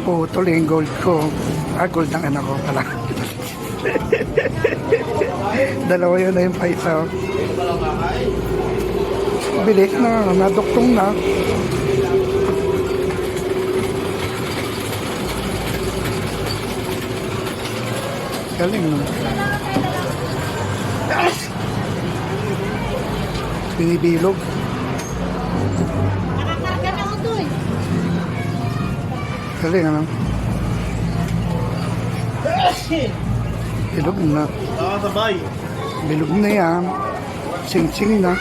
Putol yung gold ko. Ah, gold ng anak ko pala. Dalawa yun na yung paisa. Bilis na, naduktong na. Galing no? Binibilog. Nakakarga Galing ano? Bilog na. Nakasabay. Bilog na yan. Sing-sing na.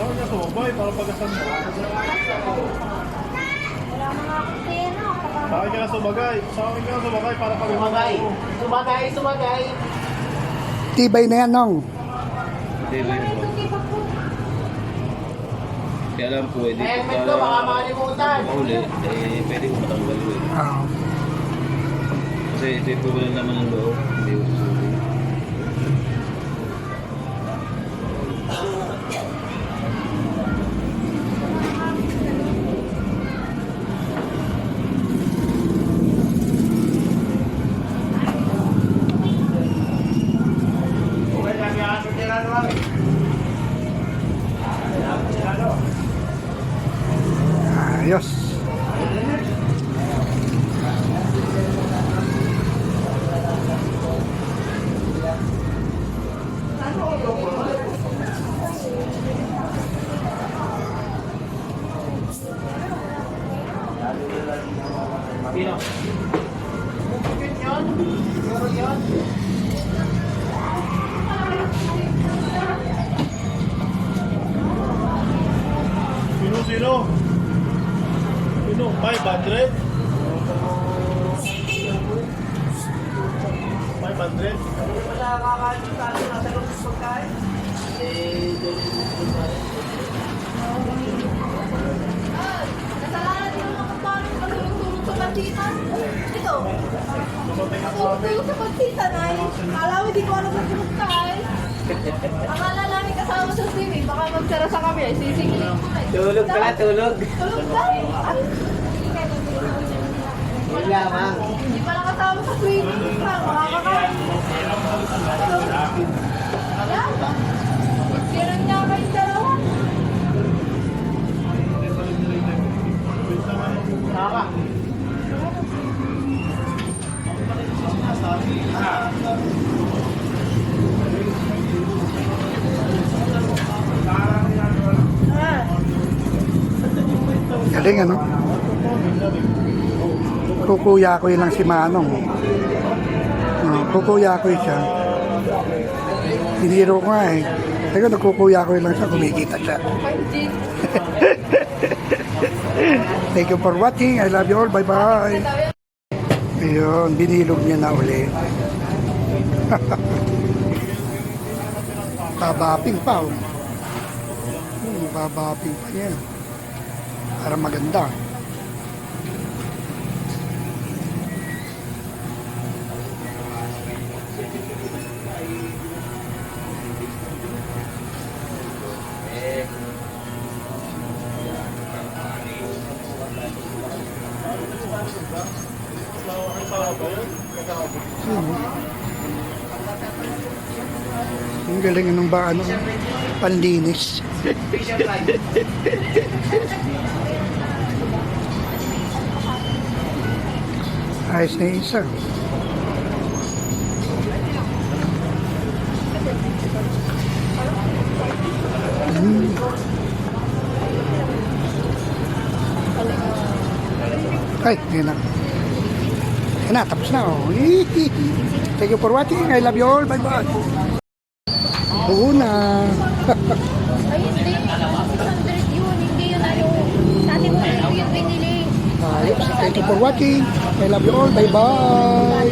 Ano para pagasan mo? Wala mga akong pera. Sa akin ka na sumagay. Sa akin ka na sumagay para pagasan Sumagay. Sumagay, sumagay. Tibay na yan, Nong. Yun po? Kaya lang po, ko Helmet ko, baka makalimutan. mahuli, eh, pwede ko matanggal ko eh. Ah, Kasi ito yung naman ng loob, hindi ko susulit. Sino? Yun yun? Siguro yun? Sino, sino? Sino? 500? 500? Wala kakain sa atin, nasa loob sa pagkain. Eh, Matulog-tulog sa pansitan ay. Kala ko hindi ko alam kung tulog ka ay. Akala namin kasama sa swimming. Baka magsara sa kami ay sisingilin ko ay. Tulog pala, tulog. Tulog ka ay. Hindi pala kasama sa swimming. Makakakain. Tulog. Galing ano? Kukuya ko lang si Manong. Uh, kukuya ko siya. Biniro ko nga eh. Teka, nagkukuya ko lang siya, kumikita siya. Thank you for watching. I love you all. Bye-bye. Ayun, binilog niya na uli. babaping pa. Oh. Hmm, babaping pa niya. Para maganda. Ang galing ng ba ano, panlinis. Ayos na isa. Hmm. Ay, yun na. Yun na, tapos na. Oh. Thank you for watching. I love you all. Bye-bye. Oo na. Ay, hindi. 600 yun. Hindi yun ano. Sa atin mo yung binili. Ayos. Thank you for watching. I love you all. Bye-bye.